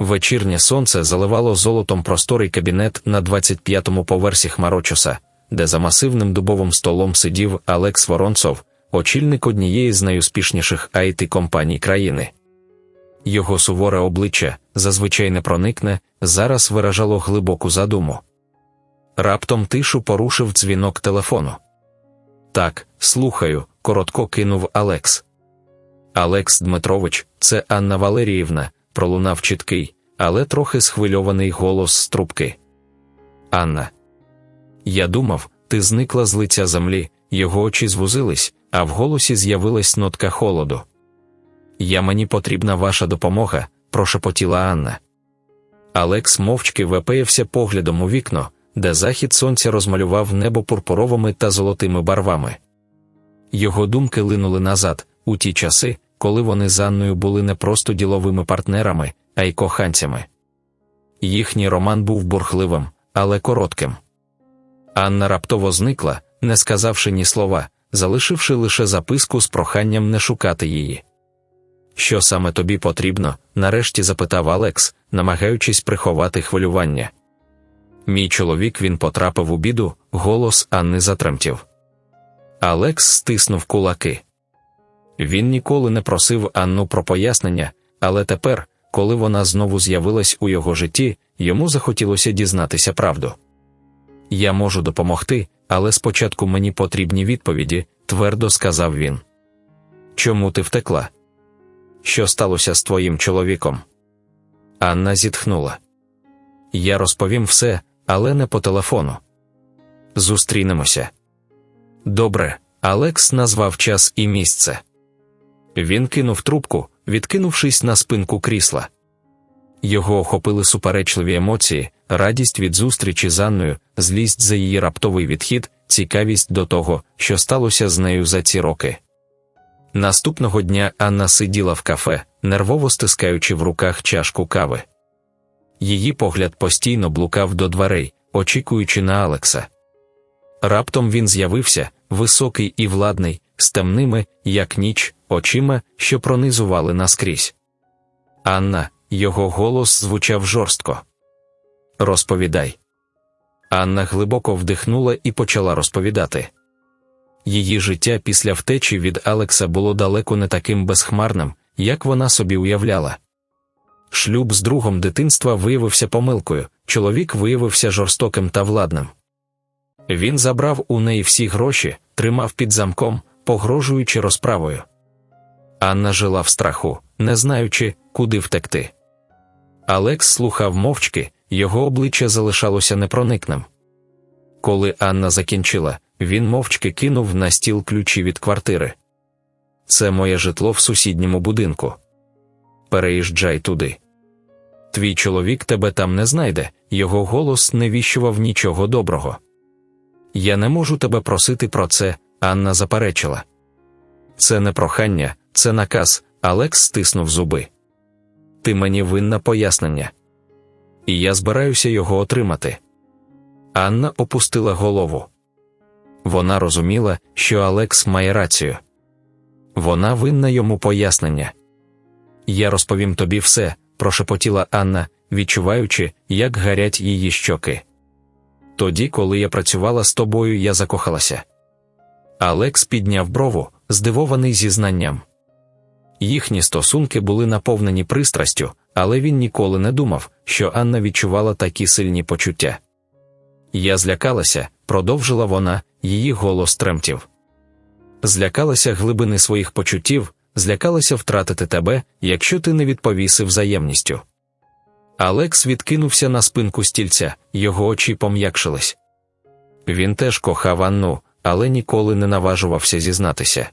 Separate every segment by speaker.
Speaker 1: Вечірнє сонце заливало золотом просторий кабінет на 25-му поверсі Хмарочоса, де за масивним дубовим столом сидів Алекс Воронцов, очільник однієї з найуспішніших it компаній країни. Його суворе обличчя, зазвичай не проникне, зараз виражало глибоку задуму. Раптом тишу порушив дзвінок телефону. Так, слухаю, коротко кинув Алекс. Алекс Дмитрович, це Анна Валеріївна, пролунав чіткий, але трохи схвильований голос з трубки. Анна. Я думав, ти зникла з лиця землі, його очі звузились, а в голосі з'явилась нотка холоду. Я мені потрібна ваша допомога, прошепотіла Анна. Алекс мовчки вепеявся поглядом у вікно, де захід сонця розмалював небо пурпуровими та золотими барвами. Його думки линули назад, у ті часи, коли вони з Анною були не просто діловими партнерами, а й коханцями. Їхній роман був бурхливим, але коротким. Анна раптово зникла, не сказавши ні слова, залишивши лише записку з проханням не шукати її. Що саме тобі потрібно? нарешті запитав Алекс, намагаючись приховати хвилювання. Мій чоловік він потрапив у біду, голос Анни затремтів. Алекс стиснув кулаки. Він ніколи не просив Анну про пояснення, але тепер, коли вона знову з'явилась у його житті, йому захотілося дізнатися правду. Я можу допомогти, але спочатку мені потрібні відповіді, твердо сказав він. Чому ти втекла? Що сталося з твоїм чоловіком? Анна зітхнула. Я розповім все, але не по телефону. Зустрінемося. Добре, Алекс назвав час і місце. Він кинув трубку, відкинувшись на спинку крісла. Його охопили суперечливі емоції, радість від зустрічі з Анною, злість за її раптовий відхід, цікавість до того, що сталося з нею за ці роки. Наступного дня Анна сиділа в кафе, нервово стискаючи в руках чашку кави. Її погляд постійно блукав до дверей, очікуючи на Алекса. Раптом він з'явився, високий і владний, з темними, як ніч, очима, що пронизували наскрізь. Анна, його голос звучав жорстко. Розповідай. Анна глибоко вдихнула і почала розповідати. Її життя після втечі від Алекса було далеко не таким безхмарним, як вона собі уявляла. Шлюб з другом дитинства виявився помилкою, чоловік виявився жорстоким та владним. Він забрав у неї всі гроші, тримав під замком, погрожуючи розправою. Анна жила в страху, не знаючи, куди втекти. Алекс слухав мовчки, його обличчя залишалося непроникним. Коли Анна закінчила, він мовчки кинув на стіл ключі від квартири. Це моє житло в сусідньому будинку. Переїжджай туди. Твій чоловік тебе там не знайде, його голос не віщував нічого доброго. Я не можу тебе просити про це, Анна заперечила. Це не прохання, це наказ, Алекс стиснув зуби. Ти мені винна пояснення. І я збираюся його отримати. Анна опустила голову. Вона розуміла, що Алекс має рацію. Вона винна йому пояснення. Я розповім тобі все, прошепотіла Анна, відчуваючи, як гарять її щоки. Тоді, коли я працювала з тобою, я закохалася. Алекс підняв брову, здивований зізнанням. Їхні стосунки були наповнені пристрастю, але він ніколи не думав, що Анна відчувала такі сильні почуття. Я злякалася, продовжила вона, її голос тремтів. Злякалася глибини своїх почуттів, злякалася втратити тебе, якщо ти не відповіси взаємністю. Алекс відкинувся на спинку стільця, його очі пом'якшились. Він теж кохав Анну, але ніколи не наважувався зізнатися.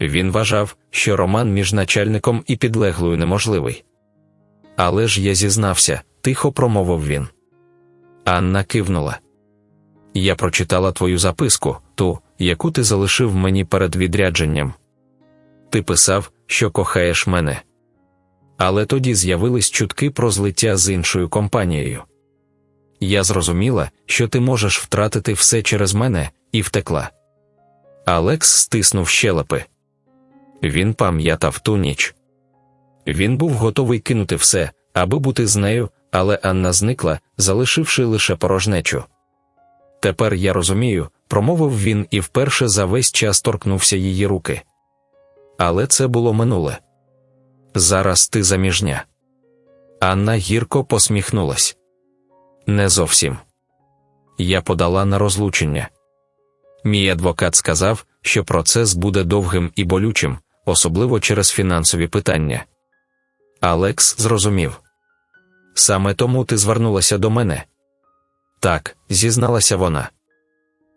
Speaker 1: Він вважав, що роман між начальником і підлеглою неможливий. Але ж я зізнався, тихо промовив він. Анна кивнула. Я прочитала твою записку, ту, яку ти залишив мені перед відрядженням. Ти писав, що кохаєш мене. Але тоді з'явились чутки про злиття з іншою компанією. Я зрозуміла, що ти можеш втратити все через мене, і втекла. Алекс стиснув щелепи. Він пам'ятав ту ніч. Він був готовий кинути все, аби бути з нею, але Анна зникла, залишивши лише порожнечу. Тепер я розумію, промовив він і вперше за весь час торкнувся її руки. Але це було минуле. Зараз ти заміжня. Анна гірко посміхнулась. Не зовсім. Я подала на розлучення. Мій адвокат сказав, що процес буде довгим і болючим, особливо через фінансові питання. Алекс зрозумів. Саме тому ти звернулася до мене. Так, зізналася вона.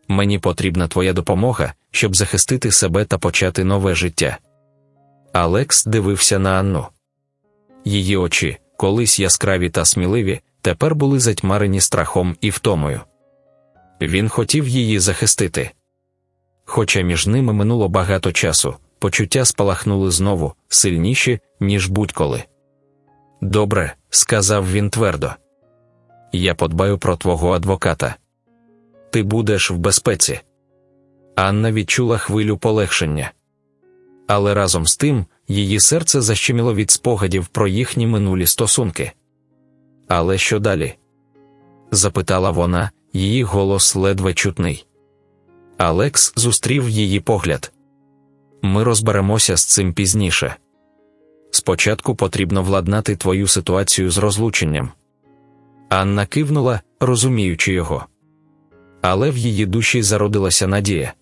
Speaker 1: Мені потрібна твоя допомога, щоб захистити себе та почати нове життя. Алекс дивився на Анну. Її очі, колись яскраві та сміливі, тепер були затьмарені страхом і втомою. Він хотів її захистити. Хоча між ними минуло багато часу, почуття спалахнули знову, сильніші, ніж будь-коли. Добре, сказав він твердо. Я подбаю про твого адвоката. Ти будеш в безпеці. Анна відчула хвилю полегшення. Але разом з тим її серце защеміло від спогадів про їхні минулі стосунки. Але що далі? запитала вона, її голос ледве чутний. Алекс зустрів її погляд. Ми розберемося з цим пізніше. Спочатку потрібно владнати твою ситуацію з розлученням. Анна кивнула, розуміючи його. Але в її душі зародилася надія.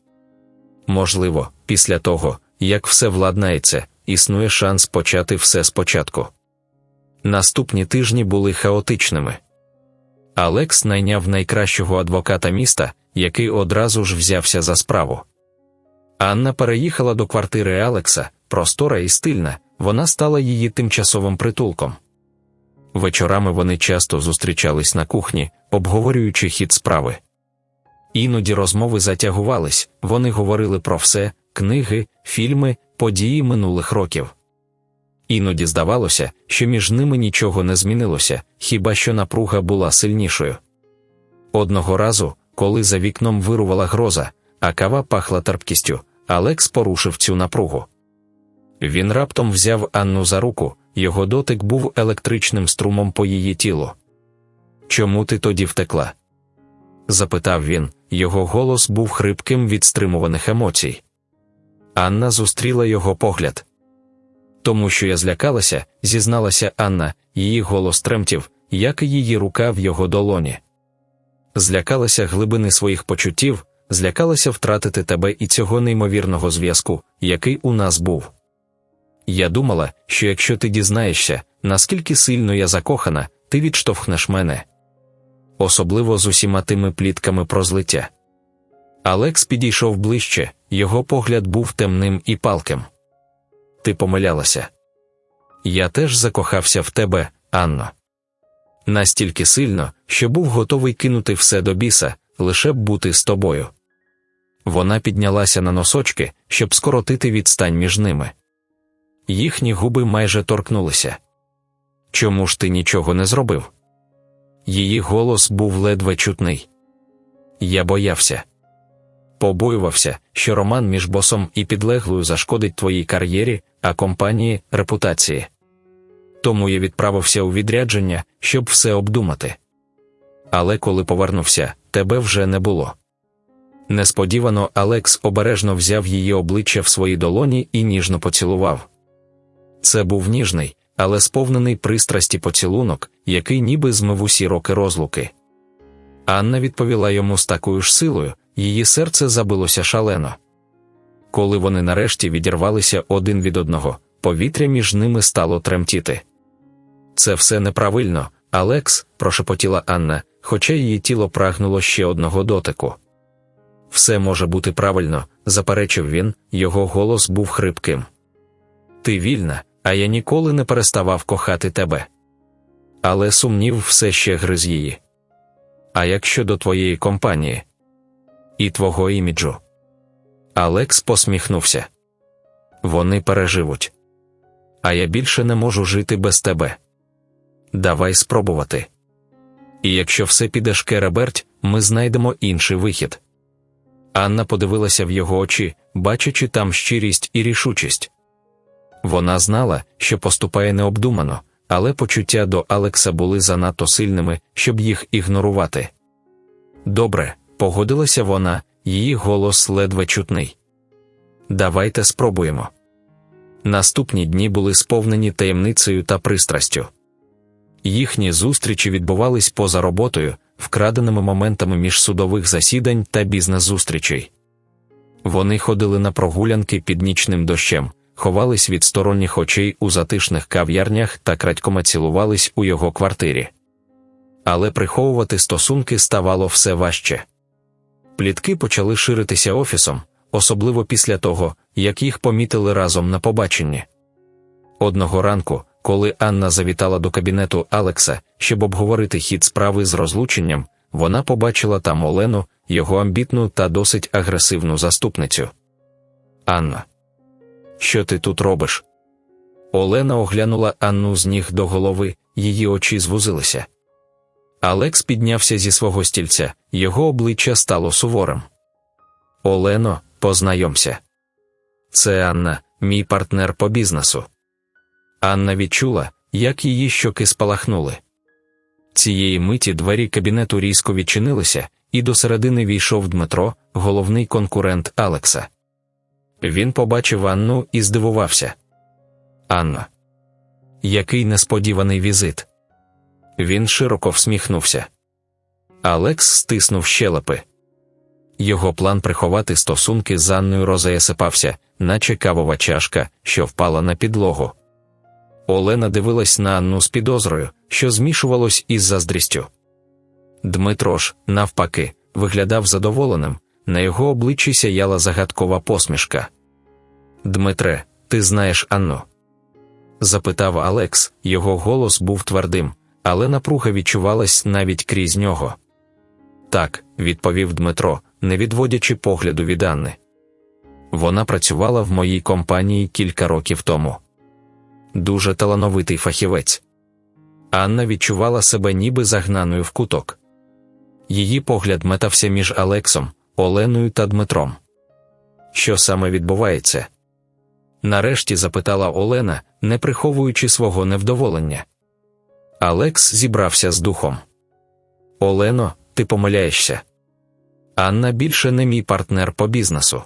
Speaker 1: Можливо, після того, як все владнається, існує шанс почати все спочатку. Наступні тижні були хаотичними. Алекс найняв найкращого адвоката міста, який одразу ж взявся за справу. Анна переїхала до квартири Алекса, простора і стильна, вона стала її тимчасовим притулком. Вечорами вони часто зустрічались на кухні, обговорюючи хід справи. Іноді розмови затягувались, вони говорили про все книги, фільми, події минулих років. Іноді здавалося, що між ними нічого не змінилося, хіба що напруга була сильнішою. Одного разу, коли за вікном вирувала гроза, а кава пахла терпкістю, Алекс порушив цю напругу. Він раптом взяв Анну за руку, його дотик був електричним струмом по її тілу. Чому ти тоді втекла? запитав він, його голос був хрипким від стримуваних емоцій. Анна зустріла його погляд. Тому що я злякалася, зізналася Анна, її голос тремтів, як і її рука в його долоні. Злякалася глибини своїх почуттів, злякалася втратити тебе і цього неймовірного зв'язку, який у нас був. Я думала, що якщо ти дізнаєшся, наскільки сильно я закохана, ти відштовхнеш мене. Особливо з усіма тими плітками про злиття. Алекс підійшов ближче, його погляд був темним і палким. Ти помилялася. Я теж закохався в тебе, Анно. Настільки сильно, що був готовий кинути все до біса, лише б бути з тобою. Вона піднялася на носочки, щоб скоротити відстань між ними. Їхні губи майже торкнулися. Чому ж ти нічого не зробив? Її голос був ледве чутний. Я боявся. Побоювався, що роман між босом і підлеглою зашкодить твоїй кар'єрі, а компанії репутації. Тому я відправився у відрядження, щоб все обдумати. Але коли повернувся, тебе вже не було. Несподівано Алекс обережно взяв її обличчя в свої долоні і ніжно поцілував. Це був ніжний, але сповнений пристрасті поцілунок, який ніби змив усі роки розлуки. Анна відповіла йому з такою ж силою, її серце забилося шалено. Коли вони нарешті відірвалися один від одного, повітря між ними стало тремтіти. Це все неправильно, Алекс, прошепотіла Анна, хоча її тіло прагнуло ще одного дотику. Все може бути правильно, заперечив він, його голос був хрипким. Ти вільна, а я ніколи не переставав кохати тебе. Але сумнів все ще гриз її. А як щодо твоєї компанії і твого іміджу? Алекс посміхнувся. Вони переживуть. А я більше не можу жити без тебе. Давай спробувати. І якщо все піде шкереберть, ми знайдемо інший вихід. Анна подивилася в його очі, бачачи там щирість і рішучість. Вона знала, що поступає необдумано, але почуття до Алекса були занадто сильними, щоб їх ігнорувати. Добре, погодилася вона, її голос ледве чутний. Давайте спробуємо. Наступні дні були сповнені таємницею та пристрастю. Їхні зустрічі відбувались поза роботою, вкраденими моментами між судових засідань та бізнес-зустрічей. Вони ходили на прогулянки під нічним дощем, ховались від сторонніх очей у затишних кав'ярнях та крадькома цілувались у його квартирі. Але приховувати стосунки ставало все важче. Плітки почали ширитися офісом, особливо після того, як їх помітили разом на побаченні. Одного ранку, коли Анна завітала до кабінету Алекса, щоб обговорити хід справи з розлученням, вона побачила там Олену, його амбітну та досить агресивну заступницю. Анна, що ти тут робиш? Олена оглянула Анну з ніг до голови, її очі звузилися. Алекс піднявся зі свого стільця, його обличчя стало суворим. Олено, познайомся. Це Анна, мій партнер по бізнесу. Анна відчула, як її щоки спалахнули. Цієї миті двері кабінету різко відчинилися, і до середини війшов Дмитро, головний конкурент Алекса. Він побачив Анну і здивувався. Анна. Який несподіваний візит. Він широко всміхнувся. Алекс стиснув щелепи. Його план приховати стосунки з Анною розаясипався, наче кавова чашка, що впала на підлогу. Олена дивилась на Анну з підозрою, що змішувалось із заздрістю. Дмитро ж, навпаки, виглядав задоволеним, на його обличчі сяяла загадкова посмішка. Дмитре, ти знаєш Анну? запитав Алекс, його голос був твердим, але напруга відчувалась навіть крізь нього. Так, відповів Дмитро, не відводячи погляду від Анни. Вона працювала в моїй компанії кілька років тому. Дуже талановитий фахівець. Анна відчувала себе ніби загнаною в куток. Її погляд метався між Алексом, Оленою та Дмитром. Що саме відбувається? Нарешті запитала Олена, не приховуючи свого невдоволення. Алекс зібрався з духом. Олено, ти помиляєшся. Анна більше не мій партнер по бізнесу.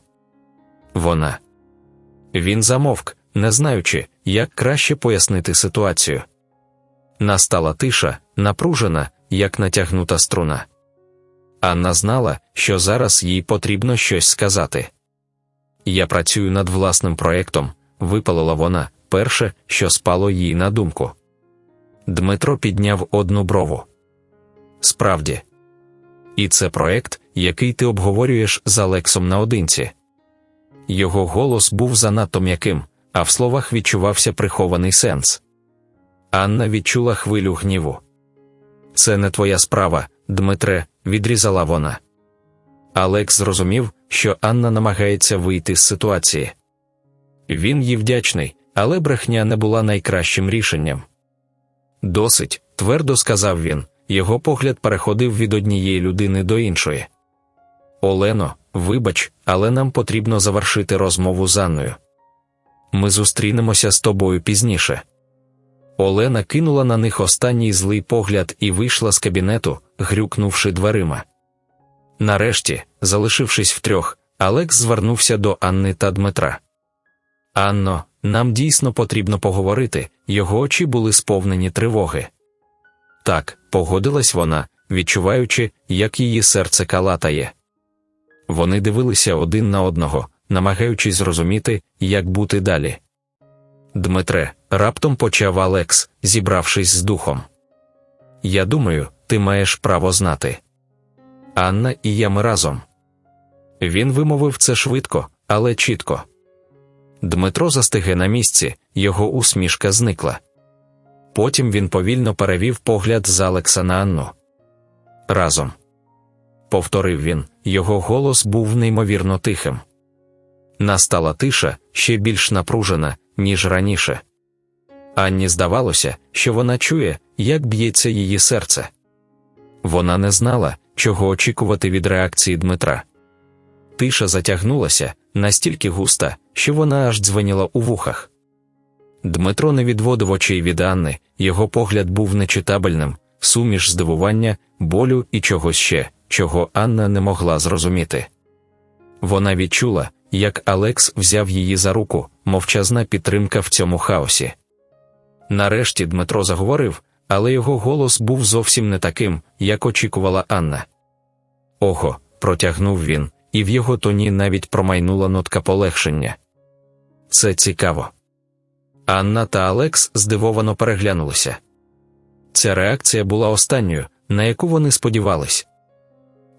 Speaker 1: Вона. Він замовк, не знаючи, як краще пояснити ситуацію. Настала тиша, напружена, як натягнута струна. Анна знала, що зараз їй потрібно щось сказати. Я працюю над власним проєктом, випалила вона перше, що спало їй на думку. Дмитро підняв одну брову. Справді, і це проект, який ти обговорюєш з Алексом наодинці. Його голос був занадто м'яким, а в словах відчувався прихований сенс. Анна відчула хвилю гніву. Це не твоя справа, Дмитре, відрізала вона. Алекс зрозумів, що Анна намагається вийти з ситуації. Він їй вдячний, але брехня не була найкращим рішенням. Досить, твердо сказав він, його погляд переходив від однієї людини до іншої. Олено, вибач, але нам потрібно завершити розмову з Анною. Ми зустрінемося з тобою пізніше. Олена кинула на них останній злий погляд і вийшла з кабінету, грюкнувши дверима. Нарешті, залишившись втрьох, Алекс звернувся до Анни та Дмитра. Анно, нам дійсно потрібно поговорити, його очі були сповнені тривоги. Так, погодилась вона, відчуваючи, як її серце калатає. Вони дивилися один на одного, намагаючись зрозуміти, як бути далі. Дмитре, раптом почав Алекс, зібравшись з духом. Я думаю, ти маєш право знати. Анна і я ми разом. Він вимовив це швидко, але чітко. Дмитро застиге на місці, його усмішка зникла. Потім він повільно перевів погляд з Алекса на Анну. Разом. Повторив він, його голос був неймовірно тихим. Настала тиша ще більш напружена, ніж раніше. Анні здавалося, що вона чує, як б'ється її серце. Вона не знала, чого очікувати від реакції Дмитра. Тиша затягнулася настільки густа, що вона аж дзвеніла у вухах. Дмитро не відводив очей від Анни, його погляд був нечитабельним, суміш здивування, болю і чогось ще, чого Анна не могла зрозуміти. Вона відчула, як Алекс взяв її за руку, мовчазна підтримка в цьому хаосі. Нарешті Дмитро заговорив, але його голос був зовсім не таким, як очікувала Анна. Ого, протягнув він, і в його тоні навіть промайнула нотка полегшення. Це цікаво. Анна та Алекс здивовано переглянулися. Ця реакція була останньою, на яку вони сподівались.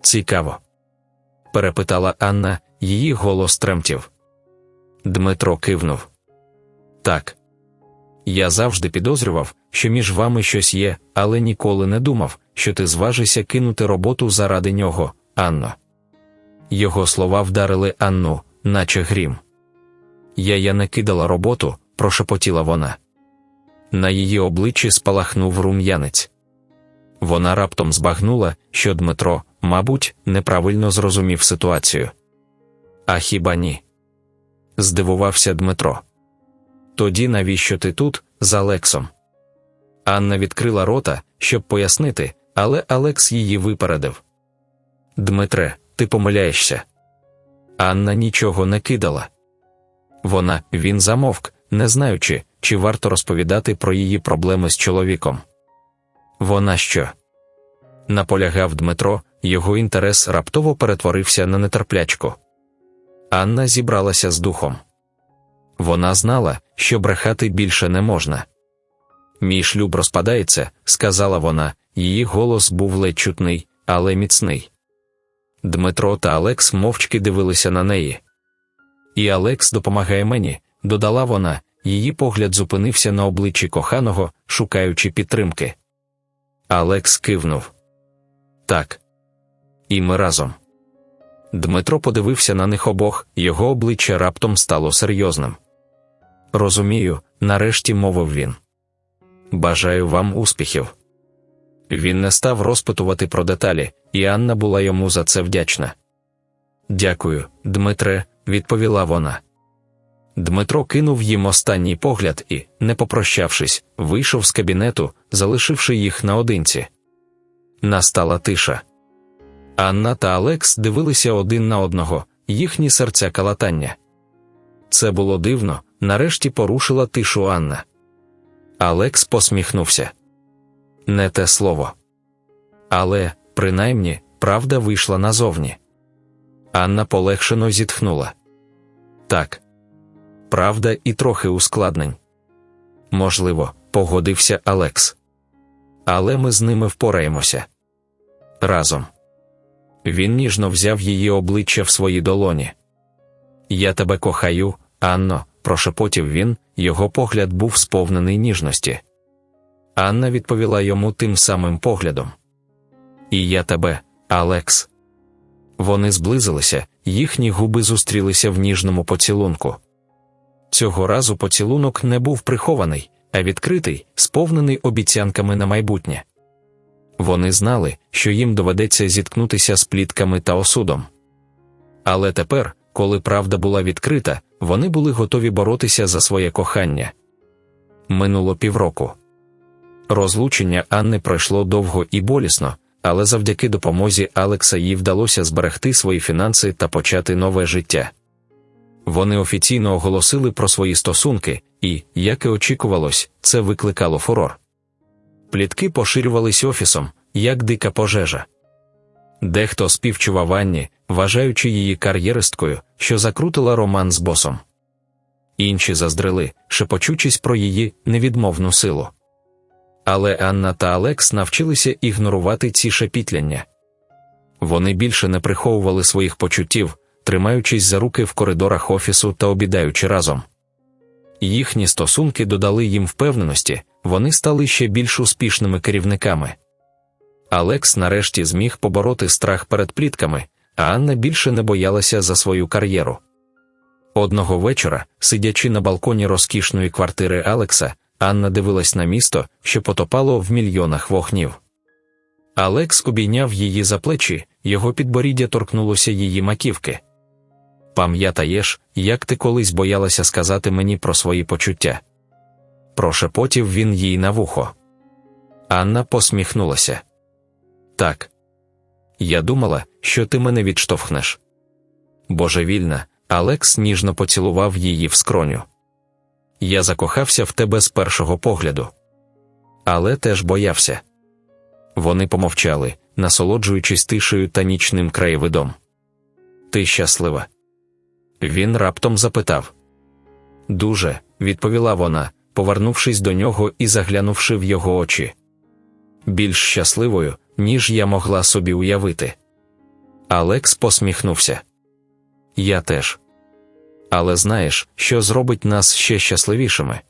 Speaker 1: Цікаво. перепитала Анна, її голос тремтів. Дмитро кивнув. Так. Я завжди підозрював, що між вами щось є, але ніколи не думав, що ти зважишся кинути роботу заради нього, Анно. Його слова вдарили Анну, наче грім. Я я не кидала роботу, прошепотіла вона. На її обличчі спалахнув рум'янець. Вона раптом збагнула, що Дмитро, мабуть, неправильно зрозумів ситуацію. А хіба ні? Здивувався Дмитро. Тоді навіщо ти тут, з Алексом? Анна відкрила рота, щоб пояснити, але Алекс її випередив. Дмитре, ти помиляєшся. Анна нічого не кидала. Вона, він замовк, не знаючи, чи варто розповідати про її проблеми з чоловіком. Вона що? Наполягав Дмитро, його інтерес раптово перетворився на нетерплячку. Анна зібралася з духом. Вона знала, що брехати більше не можна. Мій шлюб розпадається, сказала вона, її голос був ледь чутний, але міцний. Дмитро та Алекс мовчки дивилися на неї. І Алекс допомагає мені, додала вона, її погляд зупинився на обличчі коханого, шукаючи підтримки. Алекс кивнув. Так. І ми разом. Дмитро подивився на них обох, його обличчя раптом стало серйозним. Розумію, нарешті мовив він. Бажаю вам успіхів. Він не став розпитувати про деталі, і Анна була йому за це вдячна. Дякую, Дмитре, відповіла вона. Дмитро кинув їм останній погляд і, не попрощавшись, вийшов з кабінету, залишивши їх наодинці. Настала тиша. Анна та Алекс дивилися один на одного, їхні серця калатання. Це було дивно, нарешті порушила тишу Анна. Алекс посміхнувся. Не те слово. Але, принаймні, правда вийшла назовні. Анна полегшено зітхнула. Так. Правда, і трохи ускладнень. Можливо, погодився Алекс. Але ми з ними впораємося. Разом. Він ніжно взяв її обличчя в свої долоні. Я тебе кохаю, Анно, прошепотів він, його погляд був сповнений ніжності. Анна відповіла йому тим самим поглядом. І я тебе, Алекс. Вони зблизилися, їхні губи зустрілися в ніжному поцілунку. Цього разу поцілунок не був прихований, а відкритий, сповнений обіцянками на майбутнє. Вони знали, що їм доведеться зіткнутися з плітками та осудом. Але тепер, коли правда була відкрита, вони були готові боротися за своє кохання. Минуло півроку. Розлучення Анни пройшло довго і болісно, але завдяки допомозі Алекса їй вдалося зберегти свої фінанси та почати нове життя. Вони офіційно оголосили про свої стосунки, і, як і очікувалось, це викликало фурор. Плітки поширювались офісом, як дика пожежа. Дехто співчував Анні, вважаючи її кар'єристкою, що закрутила роман з босом. Інші заздрили, шепочучись про її невідмовну силу. Але Анна та Алекс навчилися ігнорувати ці шепітляння. Вони більше не приховували своїх почуттів, тримаючись за руки в коридорах офісу та обідаючи разом. Їхні стосунки додали їм впевненості, вони стали ще більш успішними керівниками. Алекс нарешті зміг побороти страх перед плітками, а Анна більше не боялася за свою кар'єру. Одного вечора, сидячи на балконі розкішної квартири Алекса, Анна дивилась на місто, що потопало в мільйонах вогнів. Алекс обійняв її за плечі, його підборіддя торкнулося її маківки. Пам'ятаєш, як ти колись боялася сказати мені про свої почуття? прошепотів він їй на вухо. Анна посміхнулася. Так. Я думала, що ти мене відштовхнеш. Божевільна, Алекс ніжно поцілував її в скроню. Я закохався в тебе з першого погляду. Але теж боявся. Вони помовчали, насолоджуючись тишею та нічним краєвидом. Ти щаслива? Він раптом запитав. Дуже, відповіла вона, повернувшись до нього і заглянувши в його очі. Більш щасливою, ніж я могла собі уявити. Алекс посміхнувся. Я теж. Але знаєш, що зробить нас ще щасливішими?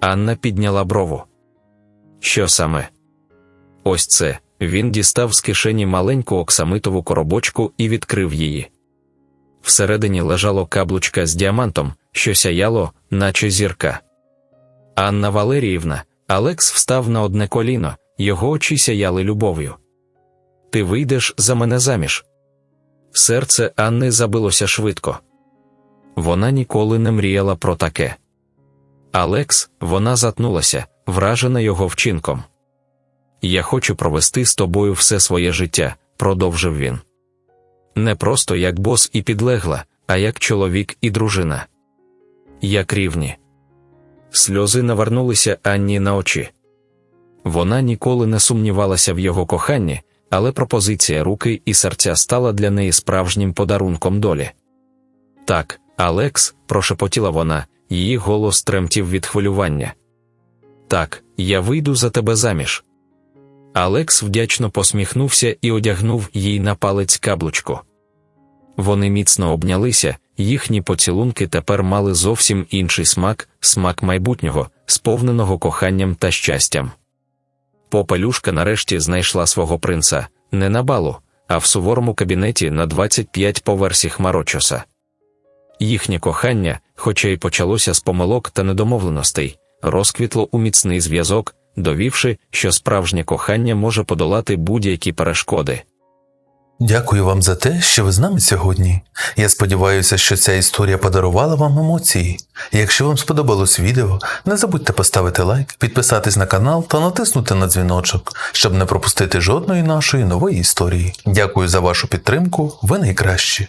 Speaker 1: Анна підняла брову. Що саме? Ось це. Він дістав з кишені маленьку оксамитову коробочку і відкрив її. Всередині лежало каблучка з діамантом, що сяяло, наче зірка. Анна Валеріївна, Алекс встав на одне коліно, його очі сяяли любов'ю. Ти вийдеш за мене заміж. Серце Анни забилося швидко. Вона ніколи не мріяла про таке. Алекс, вона затнулася, вражена його вчинком. Я хочу провести з тобою все своє життя, продовжив він. Не просто як бос і підлегла, а як чоловік і дружина. Як рівні. Сльози навернулися Анні на очі. Вона ніколи не сумнівалася в його коханні, але пропозиція руки і серця стала для неї справжнім подарунком долі. Так, Алекс, прошепотіла вона, її голос тремтів від хвилювання. Так, я вийду за тебе заміж. Алекс вдячно посміхнувся і одягнув їй на палець каблучку. Вони міцно обнялися, їхні поцілунки тепер мали зовсім інший смак, смак майбутнього, сповненого коханням та щастям. Попелюшка нарешті знайшла свого принца не на балу, а в суворому кабінеті на 25 поверсіх Марочоса. Їхнє кохання, хоча й почалося з помилок та недомовленостей, розквітло у міцний зв'язок, довівши, що справжнє кохання може подолати будь-які перешкоди.
Speaker 2: Дякую вам за те, що ви з нами сьогодні. Я сподіваюся, що ця історія подарувала вам емоції. Якщо вам сподобалось відео, не забудьте поставити лайк, підписатись на канал та натиснути на дзвіночок, щоб не пропустити жодної нашої нової історії. Дякую за вашу підтримку, ви найкращі.